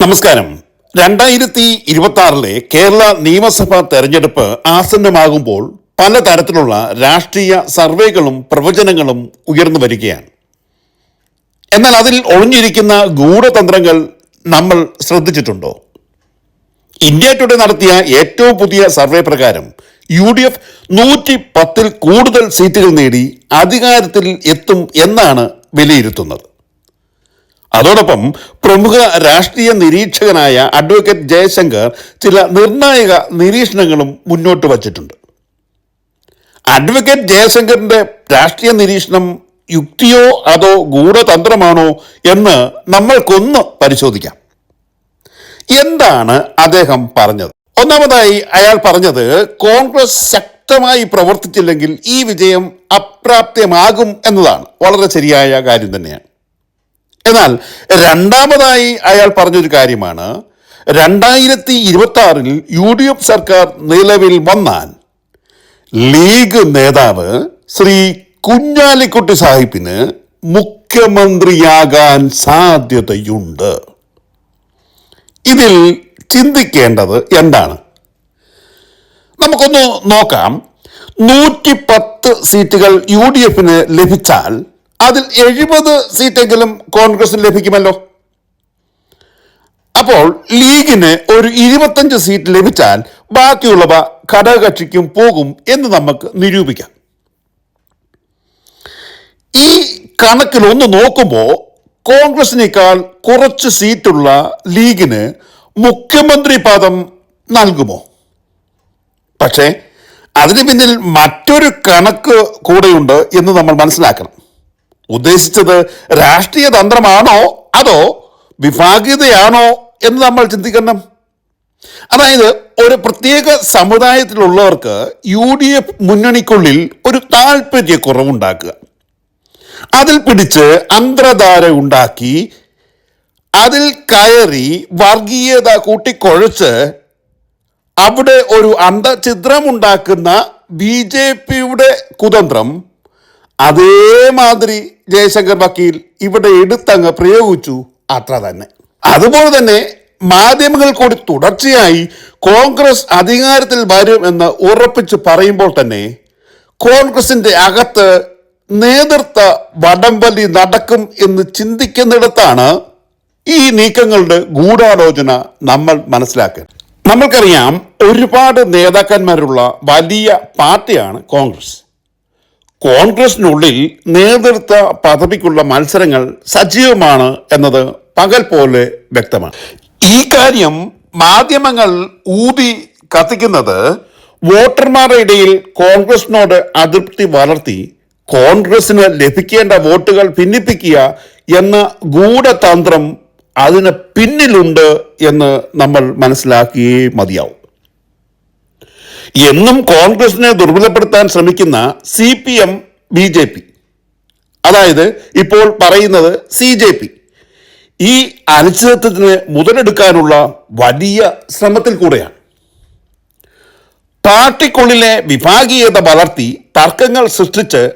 നമസ്കാരം. രണ്ടായിരത്തി ഇരുപത്തി ആറിലെ കേരള നിയമസഭാ തെരഞ്ഞെടുപ്പ് ആസന്നമാകുമ്പോൾ പലതരത്തിലുള്ള രാഷ്ട്രീയ സർവേകളും പ്രവചനങ്ങളും ഉയർന്നു വരികയാണ്. എന്നാൽ അതിൽ ഒളിഞ്ഞിരിക്കുന്ന ഗൂഢതന്ത്രങ്ങൾ നമ്മൾ ശ്രദ്ധിച്ചിട്ടുണ്ടോ? ഇന്ത്യ ടുഡേ നടത്തിയ ഏറ്റവും പുതിയ സർവേ പ്രകാരം യു ഡി എഫ് നൂറ്റി പത്തിൽ കൂടുതൽ സീറ്റുകൾ നേടി അധികാരത്തിൽ എത്തും എന്നാണ് വിലയിരുത്തുന്നത്. അതോടൊപ്പം പ്രമുഖ രാഷ്ട്രീയ നിരീക്ഷകനായ അഡ്വക്കേറ്റ് ജയശങ്കർ ചില നിർണായക നിരീക്ഷണങ്ങളും മുന്നോട്ട് വച്ചിട്ടുണ്ട്. അഡ്വക്കേറ്റ് ജയശങ്കറിന്റെ രാഷ്ട്രീയ നിരീക്ഷണം യുക്തിയോ അതോ ഗൂഢതന്ത്രമാണോ എന്ന് നമ്മൾക്കൊന്ന് പരിശോധിക്കാം. എന്താണ് അദ്ദേഹം പറഞ്ഞത്? ഒന്നാമതായി അയാൾ പറഞ്ഞത് കോൺഗ്രസ് ശക്തമായി പ്രവർത്തിച്ചില്ലെങ്കിൽ ഈ വിജയം അപ്രാപ്യമാകും എന്നതാണ്. വളരെ ശരിയായ കാര്യം തന്നെയാണ്. എന്നാൽ രണ്ടാമതായി അയാൾ പറഞ്ഞൊരു കാര്യമാണ്. രണ്ടായിരത്തി ഇരുപത്തി ആറിൽ യു ഡി എഫ് സർക്കാർ നിലവിൽ വന്നാൽ ലീഗ് നേതാവ് ശ്രീ കുഞ്ഞാലിക്കുട്ടി സാഹിബിന് മുഖ്യമന്ത്രിയാകാൻ സാധ്യതയുണ്ട്. ഇതിൽ ചിന്തിക്കേണ്ടത് എന്താണ്? നമുക്കൊന്ന് നോക്കാം. നൂറ്റി പത്ത് സീറ്റുകൾ യു ഡി എഫിന് ലഭിച്ചാൽ അതിൽ എഴുപത് സീറ്റെങ്കിലും കോൺഗ്രസിന് ലഭിക്കുമല്ലോ. അപ്പോൾ ലീഗിന് ഒരു ഇരുപത്തഞ്ച് സീറ്റ് ലഭിച്ചാൽ ബാക്കിയുള്ളവ ഘടകകക്ഷിക്കും പോകും എന്ന് നമുക്ക് നിരൂപിക്കാം. ഈ കണക്കിൽ ഒന്ന് നോക്കുമ്പോൾ കോൺഗ്രസിനേക്കാൾ കുറച്ച് സീറ്റുള്ള ലീഗിന് മുഖ്യമന്ത്രി പദം നൽകുമോ? പക്ഷേ അതിന് പിന്നിൽ മറ്റൊരു കണക്ക് കൂടെയുണ്ട് എന്ന് നമ്മൾ മനസ്സിലാക്കണം. ഉദ്ദേശിച്ചത് രാഷ്ട്രീയ തന്ത്രമാണോ? അതോ വിഭാഗീയതയാണോ എന്ന് നമ്മൾ ചിന്തിക്കണം. അതായത് ഒരു പ്രത്യേക സമുദായത്തിലുള്ളവർക്ക് യു ഡി എഫ് മുന്നണിക്കുള്ളിൽ ഒരു താല്പര്യക്കുറവുണ്ടാക്കുക അതിൽ പിടിച്ച് അന്തർധാര ഉണ്ടാക്കി അതിൽ കയറി വർഗീയത കൂട്ടിക്കൊഴച്ച് അവിടെ ഒരു അന്തഛിദ്രമുണ്ടാക്കുന്ന ബി ജെ പിയുടെ കുതന്ത്രം അതേമാതിരി ജയശങ്കർ വക്കീൽ ഇവിടെ എടുത്തങ്ങ് പ്രയോഗിച്ചു. അത്ര തന്നെ. അതുപോലെ തന്നെ മാധ്യമങ്ങൾ കൂടി തുടർച്ചയായി കോൺഗ്രസ് അധികാരത്തിൽ വരും എന്ന് ഉറപ്പിച്ച് പറയുമ്പോൾ തന്നെ കോൺഗ്രസിന്റെ അകത്ത് നേതൃത്വ വടംവലി നടക്കും എന്ന് ചിന്തിക്കുന്നിടത്താണ് ഈ നീക്കങ്ങളുടെ ഗൂഢാലോചന നമ്മൾ മനസ്സിലാക്കുക നമ്മൾക്കറിയാം ഒരുപാട് നേതാക്കന്മാരുള്ള വലിയ പാർട്ടിയാണ് കോൺഗ്രസ്. കോൺഗ്രസിനുള്ളിൽ നേതൃത്വ പദവിക്കുള്ള മത്സരങ്ങൾ സജീവമാണ് എന്നത് പകൽ പോലെ വ്യക്തമാണ്. ഈ കാര്യം മാധ്യമങ്ങൾ ഊതി കത്തിക്കുന്നത് വോട്ടർമാരുടെ ഇടയിൽ കോൺഗ്രസിനോട് അതൃപ്തി വളർത്തി കോൺഗ്രസിന് ലഭിക്കേണ്ട വോട്ടുകൾ ഭിന്നിപ്പിക്കുക എന്ന ഗൂഢതന്ത്രം അതിന് പിന്നിലുണ്ട് എന്ന് നമ്മൾ മനസ്സിലാക്കിയേ മതിയാവും. എന്നും കോൺഗ്രസിനെ ദുർബലപ്പെടുത്താൻ ശ്രമിക്കുന്ന C P M B J P. അതായത് ഇപ്പോൾ പറയുന്നത് സി ജെ പി. ഈ അനിശ്ചിതത്വത്തിന് മുതലെടുക്കാനുള്ള വലിയ ശ്രമത്തിൽ കൂടെയാണ്. പാർട്ടിക്കുള്ളിലെ വിഭാഗീയത വളർത്തി തർക്കങ്ങൾ സൃഷ്ടിച്ച്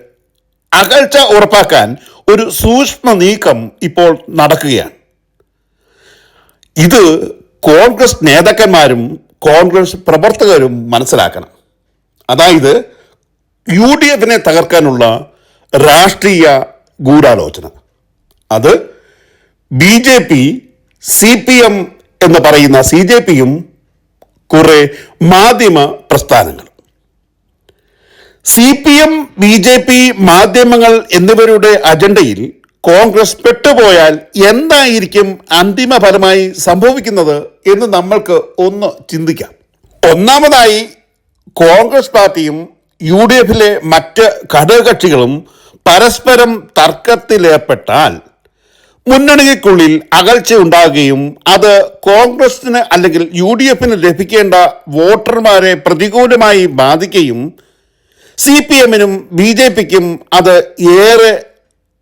അകൽച്ച ഉറപ്പാക്കാൻ ഒരു സൂക്ഷ്മ നീക്കം ഇപ്പോൾ നടക്കുകയാണ്. ഇത് കോൺഗ്രസ് നേതാക്കന്മാരും കോൺഗ്രസ് പ്രവർത്തകരും മനസ്സിലാക്കണം. അതായത് യു ഡി എഫിനെ തകർക്കാനുള്ള രാഷ്ട്രീയ ഗൂഢാലോചന. അത് B J P C P M എന്ന് പറയുന്ന സി ജെ പിയും കുറെ മാധ്യമ പ്രസ്ഥാനങ്ങൾ. C P M B J P മാധ്യമങ്ങൾ എന്നിവരുടെ അജണ്ടയിൽ കോൺഗ്രസ് പെട്ടുപോയാൽ എന്തായിരിക്കും അന്തിമഫലമായി സംഭവിക്കുന്നത് എന്ന് നമ്മൾക്ക് ഒന്ന് ചിന്തിക്കാം. ഒന്നാമതായി കോൺഗ്രസ് പാർട്ടിയും യു ഡി എഫിലെ മറ്റ് ഘടകകക്ഷികളും പരസ്പരം തർക്കത്തിലേർപ്പെട്ടാൽ മുന്നണിക്കുള്ളിൽ അകൽച്ച ഉണ്ടാകുകയും അത് കോൺഗ്രസിന് അല്ലെങ്കിൽ യു ഡി എഫിന് ലഭിക്കേണ്ട വോട്ടർമാരെ പ്രതികൂലമായി ബാധിക്കുകയും സി പി എമ്മിനും ബി ജെ പിക്കും അത് ഏറെ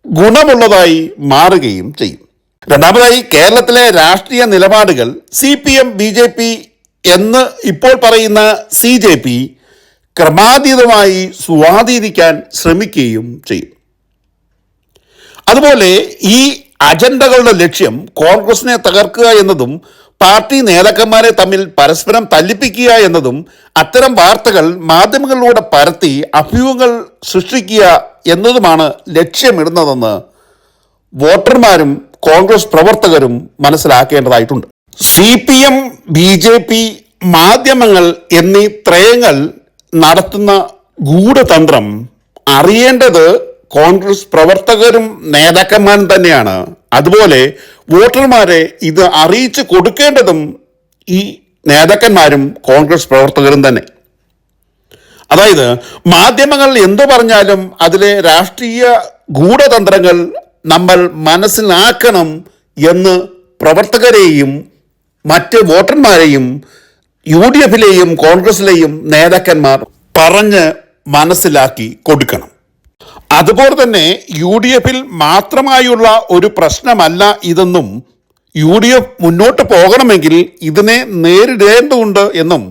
ഗുണമുള്ളതായി മാറുകയും ചെയ്യും. രണ്ടാമതായി കേരളത്തിലെ രാഷ്ട്രീയ നിലപാടുകൾ C P M B J P എന്ന് ഇപ്പോൾ പറയുന്ന സി ജെ പി ക്രമാതീതമായി സ്വാധീനിക്കാൻ ശ്രമിക്കുകയും ചെയ്യും. അതുപോലെ ഈ അജണ്ടകളുടെ ലക്ഷ്യം കോൺഗ്രസിനെ തകർക്കുക എന്നതും പാർട്ടി നേതാക്കന്മാരെ തമ്മിൽ പരസ്പരം തല്ലിപ്പിക്കുക എന്നതും അത്തരം വാർത്തകൾ മാധ്യമങ്ങളിലൂടെ പരത്തി അഭ്യൂഹങ്ങൾ സൃഷ്ടിക്കുക എന്നതുമാണ് ലക്ഷ്യമിടുന്നതെന്ന് വോട്ടർമാരും കോൺഗ്രസ് പ്രവർത്തകരും മനസ്സിലാക്കേണ്ടതായിട്ടുണ്ട്. C P M B J P മാധ്യമങ്ങൾ എന്നീ ത്രയങ്ങൾ നടത്തുന്ന ഗൂഢതന്ത്രം അറിയേണ്ടത് കോൺഗ്രസ് പ്രവർത്തകരും നേതാക്കന്മാരും തന്നെയാണ്. അതുപോലെ വോട്ടർമാരെ ഇത് അറിയിച്ചു കൊടുക്കേണ്ടതും ഈ നേതാക്കന്മാരും കോൺഗ്രസ് പ്രവർത്തകരും തന്നെ. അതായത് മാധ്യമങ്ങൾ എന്തു പറഞ്ഞാലും അതിലെ രാഷ്ട്രീയ ഗൂഢതന്ത്രങ്ങൾ നമ്മൾ മനസ്സിലാക്കണം എന്ന് പ്രവർത്തകരെയും മറ്റ് വോട്ടർമാരെയും യു ഡി എഫിലെയും കോൺഗ്രസിലെയും നേതാക്കന്മാർ പറഞ്ഞ് മനസ്സിലാക്കി കൊടുക്കണം. അതുപോലെ തന്നെ യു ഡി എഫിൽ മാത്രമായുള്ള ഒരു പ്രശ്നമല്ല ഇതെന്നും യു ഡി എഫ് മുന്നോട്ട് പോകണമെങ്കിൽ ഇതിനെ നേരിടേണ്ടതുണ്ട് എന്നും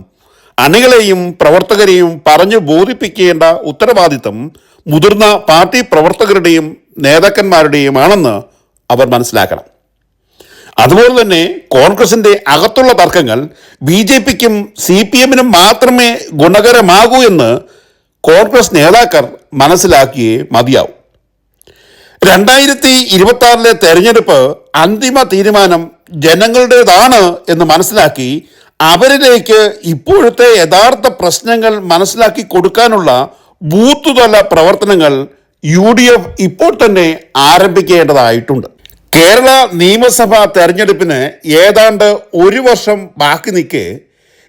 അണികളെയും പ്രവർത്തകരെയും പറഞ്ഞു ബോധിപ്പിക്കേണ്ട ഉത്തരവാദിത്തം മുതിർന്ന പാർട്ടി പ്രവർത്തകരുടെയും നേതാക്കന്മാരുടെയുമാണെന്ന് അവർ മനസ്സിലാക്കണം. അതുപോലെ തന്നെ കോൺഗ്രസിന്റെ അകത്തുള്ള തർക്കങ്ങൾ ബി ജെ പിക്കും സി പി എമ്മിനും മാത്രമേ ഗുണകരമാകൂ എന്ന് കോൺഗ്രസ് നേതാക്കൾ മനസ്സിലാക്കിയേ മതിയാവും. രണ്ടായിരത്തി ഇരുപത്തി ആറിലെ തെരഞ്ഞെടുപ്പ് അന്തിമ തീരുമാനം ജനങ്ങളുടേതാണ് എന്ന് മനസ്സിലാക്കി അവരിലേക്ക് ഇപ്പോഴത്തെ യഥാർത്ഥ പ്രശ്നങ്ങൾ മനസ്സിലാക്കി കൊടുക്കാനുള്ള ബൂത്ത് തല പ്രവർത്തനങ്ങൾ യു ഡി എഫ് ഇപ്പോൾ തന്നെ ആരംഭിക്കേണ്ടതായിട്ടുണ്ട്. കേരള നിയമസഭാ തെരഞ്ഞെടുപ്പിന് ഏതാണ്ട് ഒരു വർഷം ബാക്കി നിൽക്കെ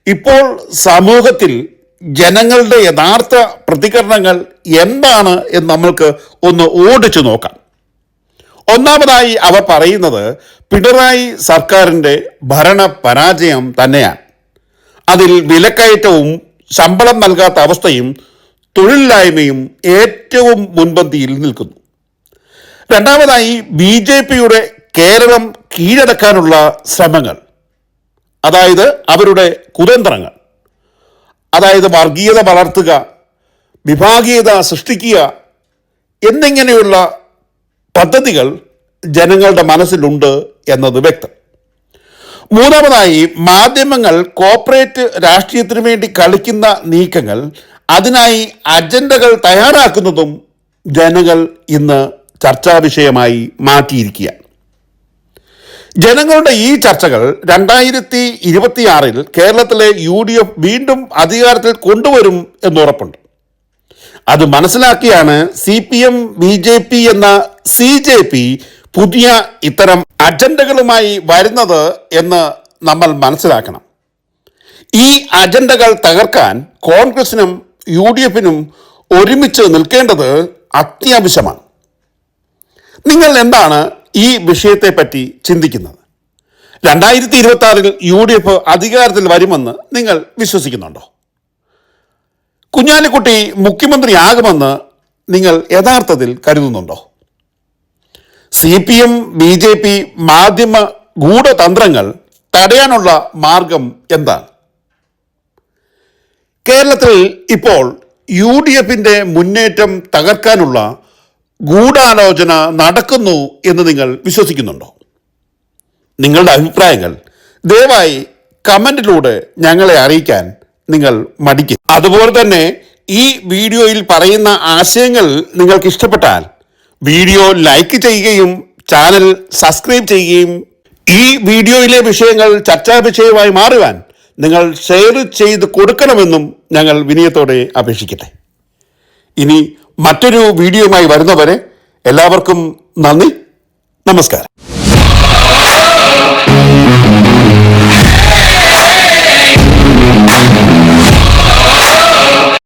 ഇപ്പോൾ സമൂഹത്തിൽ ജനങ്ങളുടെ യഥാർത്ഥ പ്രതികരണങ്ങൾ എന്താണ് എന്ന് നമ്മൾക്ക് ഒന്ന് ഓടിച്ചു നോക്കാം. ഒന്നാമതായി അവർ പറയുന്നത് പിണറായി സർക്കാരിന്റെ ഭരണ പരാജയം തന്നെയാണ്. അതിൽ വിലക്കയറ്റവും ശമ്പളം നൽകാത്ത അവസ്ഥയും തൊഴിലില്ലായ്മയും ഏറ്റവും മുൻപന്തിയിൽ നിൽക്കുന്നു. രണ്ടാമതായി ബി ജെ പിയുടെ കേരളം കീഴടക്കാനുള്ള ശ്രമങ്ങൾ അതായത് അവരുടെ കുതന്ത്രങ്ങൾ. അതായത് വർഗീയത വളർത്തുക വിഭാഗീയത സൃഷ്ടിക്കുക എന്നിങ്ങനെയുള്ള പദ്ധതികൾ ജനങ്ങളുടെ മനസ്സിലുണ്ട് എന്നത് വ്യക്തം. മൂന്നാമതായി മാധ്യമങ്ങൾ കോർപ്പറേറ്റ് രാഷ്ട്രീയത്തിനു വേണ്ടി കളിക്കുന്ന നീക്കങ്ങൾ അതിനായി അജണ്ടകൾ തയ്യാറാക്കുന്നതും ജനങ്ങൾ ഇന്ന് ചർച്ചാ വിഷയമായി മാറ്റിയിരിക്കുകയാണ്. ജനങ്ങളുടെ ഈ ചർച്ചകൾ രണ്ടായിരത്തി ഇരുപത്തിയാറിൽ കേരളത്തിലെ യു ഡി എഫ് വീണ്ടും അധികാരത്തിൽ കൊണ്ടുവരും എന്നുറപ്പുണ്ട് അത് മനസ്സിലാക്കിയാണ് C P M B J P എന്ന സി ജെ പി പുതിയ ഇത്തരം അജണ്ടകളുമായി വരുന്നത് എന്ന് നമ്മൾ മനസ്സിലാക്കണം. ഈ അജണ്ടകൾ തകർക്കാൻ കോൺഗ്രസിനും യു ഡി എഫിനും ഒരുമിച്ച് നിൽക്കേണ്ടത് അത്യാവശ്യമാണ്. നിങ്ങൾ എന്താണ് ഈ വിഷയത്തെപ്പറ്റി ചിന്തിക്കുന്നത്. രണ്ടായിരത്തി ഇരുപത്തി ആറിൽ യു ഡി എഫ് അധികാരത്തിൽ വരുമെന്ന് നിങ്ങൾ വിശ്വസിക്കുന്നുണ്ടോ? കുഞ്ഞാലിക്കുട്ടി മുഖ്യമന്ത്രിയാകുമെന്ന് നിങ്ങൾ യഥാർത്ഥത്തിൽ കരുതുന്നുണ്ടോ? C P M B J P മാധ്യമ ഗൂഢതന്ത്രങ്ങൾ തടയാനുള്ള മാർഗം എന്താണ്? കേരളത്തിൽ ഇപ്പോൾ യു ഡി എഫിന്റെ മുന്നേറ്റം തകർക്കാനുള്ള ഗൂഢാലോചന നടക്കുന്നു എന്ന് നിങ്ങൾ വിശ്വസിക്കുന്നുണ്ടോ? നിങ്ങളുടെ അഭിപ്രായങ്ങൾ ദയവായി കമന്റിലൂടെ ഞങ്ങളെ അറിയിക്കാൻ നിങ്ങൾ മടിക്കും അതുപോലെ തന്നെ ഈ വീഡിയോയിൽ പറയുന്ന ആശയങ്ങൾ നിങ്ങൾക്ക് ഇഷ്ടപ്പെട്ടാൽ വീഡിയോ ലൈക്ക് ചെയ്യുകയും ചാനൽ സബ്സ്ക്രൈബ് ചെയ്യുകയും ഈ വീഡിയോയിലെ വിഷയങ്ങൾ ചർച്ചാ വിഷയമായി മാറുവാൻ നിങ്ങൾ ഷെയർ ചെയ്ത് കൊടുക്കണമെന്നും ഞങ്ങൾ വിനയത്തോടെ അപേക്ഷിക്കട്ടെ. ഇനി മറ്റൊരു വീഡിയോയുമായി വരുന്നവരെ എല്ലാവർക്കും നന്ദി. നമസ്കാരം.